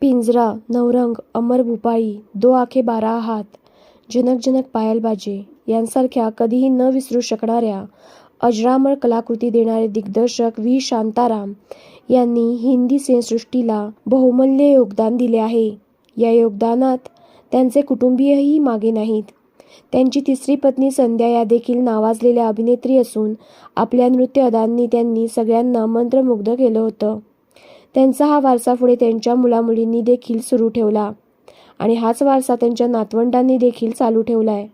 पिंजरा नवरंग अमर भूपाळी दो आखे बारा हात जनक जनक पायल बाजे यांसारख्या कधीही न विसरू शकणाऱ्या अजरामर कलाकृती देणारे दिग्दर्शक व्ही. शांताराम यांनी हिंदी सिनेसृष्टीला बहुमूल्य योगदान दिले आहे. या योगदानात त्यांचे कुटुंबीयही मागे नाहीत. त्यांची तिसरी पत्नी संध्या या देखील नावाजलेल्या अभिनेत्री असून आपल्या नृत्य अदांनी त्यांनी सगळ्यांना मंत्रमुग्ध केलं होतं. त्यांचा हा वारसा पुढे त्यांच्या मुलामुलींनी देखील सुरू ठेवला. आणि हाच वारसा त्यांच्या नातवंडांनी देखील चालू ठेवलाय.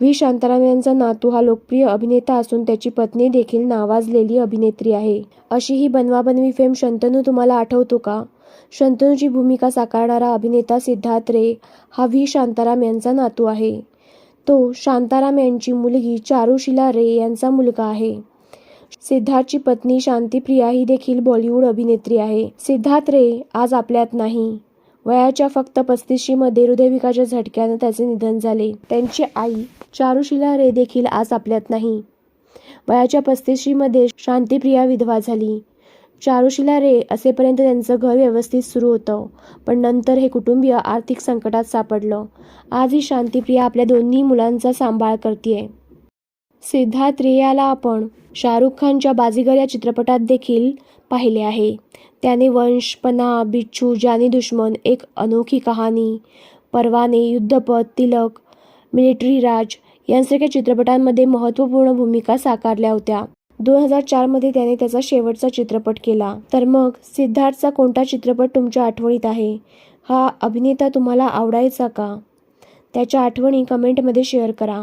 व्ही. शांताराम यांचा नातू हा लोकप्रिय अभिनेता असून त्याची पत्नी देखील नावाजलेली अभिनेत्री आहे. अशी ही बनवाबनवी फेम शंतनू तुम्हाला आठवतो का? शंतनूची भूमिका साकारणारा अभिनेता सिद्धार्थ रे हा व्ही. शांताराम यांचा नातू आहे. तो शांताराम यांची मुलगी चारुशिला रे यांचा मुलगा आहे. सिद्धार्थची पत्नी शांतीप्रिया ही देखील बॉलिवूड अभिनेत्री आहे. सिद्धार्थ रे आज आपल्यात नाही. वयाच्या फक्त पस्तीशीमध्ये हृदयविकाच्या झटक्यानं त्याचे निधन झाले. त्यांची आई चारुशिला रे देखील आज आपल्यात नाही. वयाच्या पस्तीशीमध्ये शांतीप्रिया विधवा झाली. चारुशिला रे असेपर्यंत त्यांचं घर व्यवस्थित सुरू होतं. पण नंतर हे कुटुंबीय आर्थिक संकटात सापडलं. आज ही शांतीप्रिया आपल्या दोन्ही मुलांचा सांभाळ करते सिद्धार्थ रियाला आपण शाहरुख खानच्या बाजीगर या चित्रपटात देखील पाहिले आहे. त्याने वंश पना बिच्छू जानी दुश्मन एक अनोखी कहाणी परवाने युद्धपथ तिलक मिलिटरी राज यांसारख्या चित्रपटांमध्ये महत्त्वपूर्ण भूमिका साकारल्या होत्या. दोन हजार चारमध्ये त्याने त्याचा शेवटचा चित्रपट केला. तर मग सिद्धार्थचा कोणता चित्रपट तुमच्या आठवणीत आहे? हा अभिनेता तुम्हाला आवडायचा का? त्याच्या आठवणी कमेंटमध्ये शेअर करा.